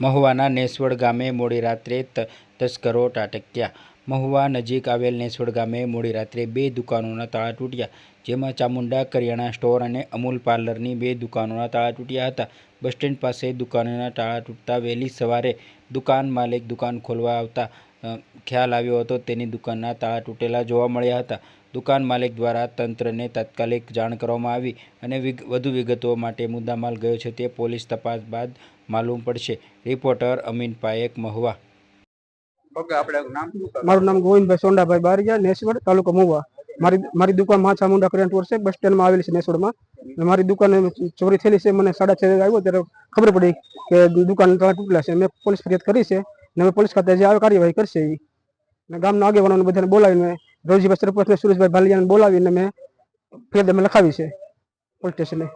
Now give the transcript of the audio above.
મહુવાના નેસવડ ગામે મોડી રાત્રે તસ્કરો ટાટક્યા મહુવા નજીક આવેલ નેસવડ ગામે મોડી રાત્રે બે દુકાનોના તાળા તૂટ્યા, જેમાં ચામુંડા, કરિયાણા સ્ટોર અને અમૂલ પાર્લરની બે દુકાનોના તાળા તૂટ્યા હતા. બસ સ્ટેન્ડ પાસે દુકાનોના તાળા તૂટતા વહેલી સવારે દુકાન માલિક દુકાન ખોલવા આવતા ખ્યાલ આવ્યો હતો. તેની દુકાનના તાળા તૂટેલા જોવા મળ્યા હતા. દુકાન માલિક દ્વારા તંત્રને તાત્કાલિક જાણ કરવામાં આવી અને વધુ વિગતો માટે મુદ્દામાલ ગયો છે. તે પોલીસ તપાસ બાદ માલુમ પડશે. રિપોર્ટર અમીન પાયેક મહુવા. નામ શું મારું નામ ગોવિંદભાઈ સોંડાભાઈ બારિયા નેસવડ તાલુકો મહુવા. મારી મારી દુકાન માછા ચામુંડા કરિયાણા સ્ટોર છે. બસ સ્ટેન્ડમાં આવેલી છે નેસોડમાં મારી દુકાન ચોરી થયેલી છે. મને સાડા છ આવ્યો ત્યારે ખબર પડી કે દુકાન તાળા તૂટેલા છે. મેં પોલીસ ફરિયાદ કરી છે. અમે પોલીસ ખાતે જે આવે કાર્યવાહી કરશે એ અને ગામના આગેવાનોને બધાને બોલાવીને રોજીભાઈ સરપંચને સુરેશભાઈ ભાલિયાને બોલાવીને મેં ફરિયાદ અમે લખાવી છે પોલીસ સ્ટેશને.